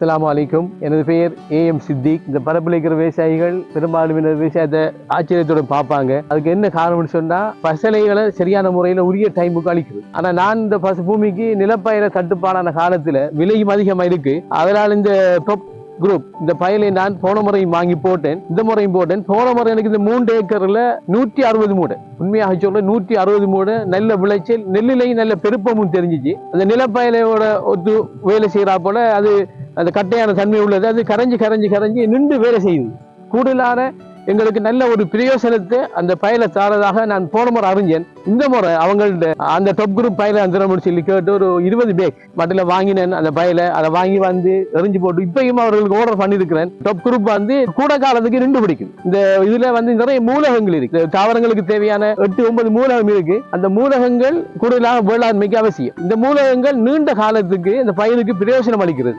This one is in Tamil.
அஸ்ஸலாமு அலைக்கும். எனது பெயர் ஏ எம் சித்திக். இந்த பரப்பில் இருக்கிற விவசாயிகள் பெரும்பாலும் விவசாயத்தை ஆச்சரியத்துடன் பார்ப்பாங்க. அதுக்கு என்ன காரணம்னு சொன்னா பசலைகளை சரியான முறையில் உரிய டைமுக்கு அளிக்குது ஆனா நான் இந்த பசு பூமிக்கு நிலப்பயிர தட்டுப்பாடான காலத்துல விலையும் அதிகமா இருக்கு. அதனால் இந்த top குரூப் இந்த பயலை நான் போன முறையும் வாங்கி போட்டேன். இந்த முறையும் போட்டேன். போன முறை எனக்கு இந்த மூன்று ஏக்கர்ல நூற்றி அறுபது மூடை. உண்மையாக சொல்ல நூற்றி அறுபது மூடை நல்ல விளைச்சல் நெல்லிலையும் நல்ல பெருப்பமும் தெரிஞ்சிச்சு. அந்த நிலப்பயலையோட ஒத்து வேலை செய்கிறா போல அது அந்த கட்டையான தன்மை உள்ளது. அது கரைஞ்சி கரைஞ்சி கரைஞ்சி நின்று வேலை செய்யுது. கூடுதலான எங்களுக்கு நல்ல ஒரு பிரயோசனத்தை அந்த பயலை தாரதாக நான் போன முறை அறிஞ்சேன். இந்த முறை அவங்கள்ட்ட அந்த டொப் குரூப் பயலை அந்த சொல்லி கேட்டு ஒரு இருபது பேக் மட்டில் வாங்கினேன். அந்த பயலை அதை வாங்கி வந்து எரிஞ்சு போட்டு இப்பயும் அவர்களுக்கு ஆர்டர் பண்ணியிருக்கிறேன். டொப் குரூப் வந்து கூட காலத்துக்கு நின்று பிடிக்கும். இந்த இதுல வந்து நிறைய மூலகங்கள் இருக்கு. தாவரங்களுக்கு தேவையான எட்டு ஒன்பது மூலகம் இருக்கு. அந்த மூலகங்கள் கூடுதலாக வேளாண்மைக்கு அவசியம். இந்த மூலகங்கள் நீண்ட காலத்துக்கு இந்த பயிருக்கு பிரயோஜனம் அளிக்கிறது.